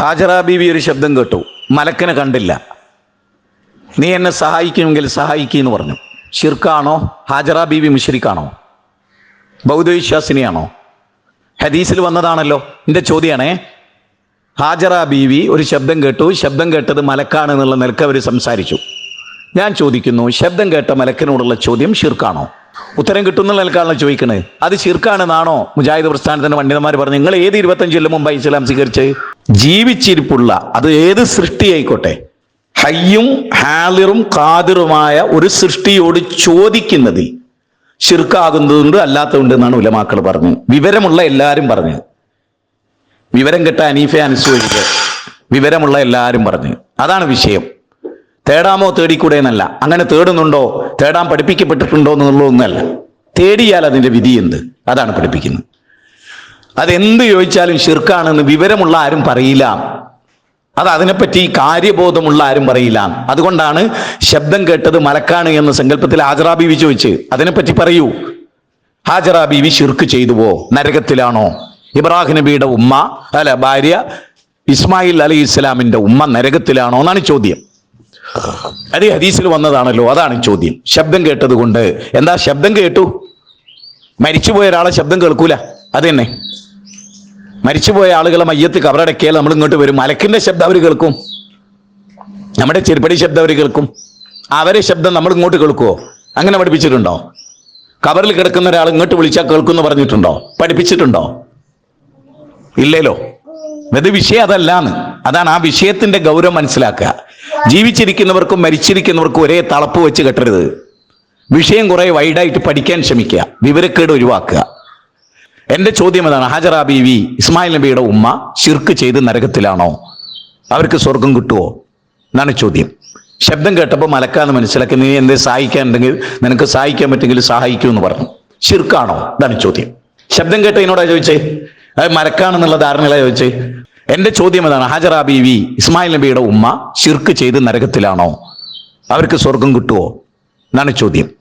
ഖാജറ ബീവി ഒരു ശബ്ദം കേട്ടു. മലക്കനെ കണ്ടില്ല. നീ എന്നെ സഹായിക്കുമെങ്കിൽ സഹായിക്കുമെന്ന് പറഞ്ഞു. ഷിർക്കാണോ ഹാജറ ബീവി മുഷരിക്കാണോ? ബൗദ്ധവിശ്വാസിനിയാണോ? ഹദീസിൽ വന്നതാണല്ലോ എന്റെ ചോദ്യമാണേ ഹാജറ ബീവി ഒരു ശബ്ദം കേട്ടു. ശബ്ദം കേട്ടത് മലക്കാണ് എന്നുള്ള നിലയ്ക്ക് അവർ സംസാരിച്ചു. ഞാൻ ചോദിക്കുന്നു ശബ്ദം കേട്ട മലക്കിനോടുള്ള ചോദ്യം ഷിർക്കാണോ ഉത്തരം കിട്ടുന്നുള്ള നിലക്കാണല്ലോ ചോദിക്കണേ. അത് ഷിർക്കാണെന്നാണോ മുജാഹിദ് പ്രസ്ഥാനത്തിന്റെ പണ്ഡിതന്മാർ പറഞ്ഞു നിങ്ങൾ ഏത് ഇരുപത്തഞ്ച് കൊല്ലം മുമ്പ് ഇസ്ലാം സ്വീകരിച്ച്? ജീവിച്ചിരിപ്പുള്ള അത് ഏത് സൃഷ്ടിയായിക്കോട്ടെ? ഹയ്യും ഹാലിറും കാതിറുമായ ഒരു സൃഷ്ടിയോട് ചോദിക്കുന്നതിൽ ഷിർക്കാകുന്നതുണ്ട് അല്ലാത്തതുണ്ട് എന്നാണ് ഉലമാക്കൾ പറഞ്ഞു വിവരമുള്ള എല്ലാവരും പറഞ്ഞു. വിവരം കെട്ട അനീഫെ അനുസരിച്ച് വിവരമുള്ള എല്ലാവരും പറഞ്ഞു. അതാണ് വിഷയം. തേടാമോ തേടിക്കൂടെ എന്നല്ല അങ്ങനെ തേടുന്നുണ്ടോ തേടാൻ പഠിപ്പിക്കപ്പെട്ടിട്ടുണ്ടോ എന്നുള്ളതൊന്നല്ല തേടിയാൽ അതിന്റെ വിധി എന്ത്? അതാണ് പഠിപ്പിക്കുന്നത്. അതെന്ത് ചോദിച്ചാലും ഷിർക്കാണെന്ന് വിവരമുള്ള ആരും പറയില്ല. അത് അതിനെപ്പറ്റി കാര്യബോധമുള്ള ആരും പറയില്ല. അതുകൊണ്ടാണ് ശബ്ദം കേട്ടത് മലക്കാണ് എന്ന സങ്കല്പത്തിൽ ഹാജറാ ബീവി ചോദിച്ച്. അതിനെപ്പറ്റി പറയൂ. ഹാജറ ബീവി ഷിർക്ക് ചെയ്തുവോ? നരകത്തിലാണോ? ഇബ്രാഹിം നബിയുടെ ഉമ്മ അല്ല ഭാര്യ ഇസ്മായിൽ അലി ഇസ്ലാമിന്റെ ഉമ്മ നരകത്തിലാണോ എന്നാണ് ചോദ്യം. അത് ഹദീസിൽ വന്നതാണല്ലോ അതാണ് ചോദ്യം. ശബ്ദം കേട്ടതുകൊണ്ട്. എന്താ ശബ്ദം കേട്ടു? മരിച്ചുപോയ ഒരാളെ ശബ്ദം കേൾക്കൂല. അത് തന്നെ മരിച്ചുപോയ ആളുകളെ മയ്യത്ത് കവറടക്കിയാൽ നമ്മൾ ഇങ്ങോട്ട് വരും. മലക്കിന്റെ ശബ്ദം അവർ കേൾക്കും. നമ്മുടെ ചെരുപ്പടി ശബ്ദം അവർ കേൾക്കും. അവരെ ശബ്ദം നമ്മൾ ഇങ്ങോട്ട് കേൾക്കുമോ അങ്ങനെ പഠിപ്പിച്ചിട്ടുണ്ടോ? കവറിൽ കിടക്കുന്ന ഒരാൾ ഇങ്ങോട്ട് വിളിച്ചാൽ കേൾക്കുമെന്ന് പറഞ്ഞിട്ടുണ്ടോ? പഠിപ്പിച്ചിട്ടുണ്ടോ? ഇല്ലല്ലോ അത് വിഷയം അതല്ലാന്ന്. അതാണ് ആ വിഷയത്തിന്റെ ഗൗരവം മനസ്സിലാക്കുക. ജീവിച്ചിരിക്കുന്നവർക്കും മരിച്ചിരിക്കുന്നവർക്കും ഒരേ തളപ്പ് വെച്ച് കെട്ടരുത്. വിഷയം കുറെ വൈഡായിട്ട് പഠിക്കാൻ ശ്രമിക്കുക. വിവരക്കേട് ഒഴിവാക്കുക. എന്റെ ചോദ്യം അതാണ് ഹാജറ ബീവി ഇസ്മായിൽ നബിയുടെ ഉമ്മ ശിർക്ക് ചെയ്ത് നരകത്തിലാണോ? അവർക്ക് സ്വർഗം കിട്ടുമോ എന്നാണ് ചോദ്യം. ശബ്ദം കേട്ടപ്പോൾ മലക്കാന്ന് മനസ്സിലാക്കി നീ എന്തേ സഹായിക്കാനുണ്ടെങ്കിൽ നിനക്ക് സഹായിക്കാൻ പറ്റുമെങ്കിൽ സഹായിക്കൂ എന്ന് പറഞ്ഞു. ശിർക്കാണോ? ഇതാണ് ചോദ്യം. ശബ്ദം കേട്ട എന്നോടാ ചോദിച്ചേ? അത് മരക്കാണെന്നുള്ള ധാരണയിലാ ചോദിച്ചേ? എന്റെ ചോദ്യം അതാണ് ഹാജറ ബീവി ഇസ്മായിൽ നബിയുടെ ഉമ്മ ഷിർക്ക് ചെയ്ത് നരകത്തിലാണോ? അവർക്ക് സ്വർഗം കിട്ടുമോ എന്നാണ് ചോദ്യം.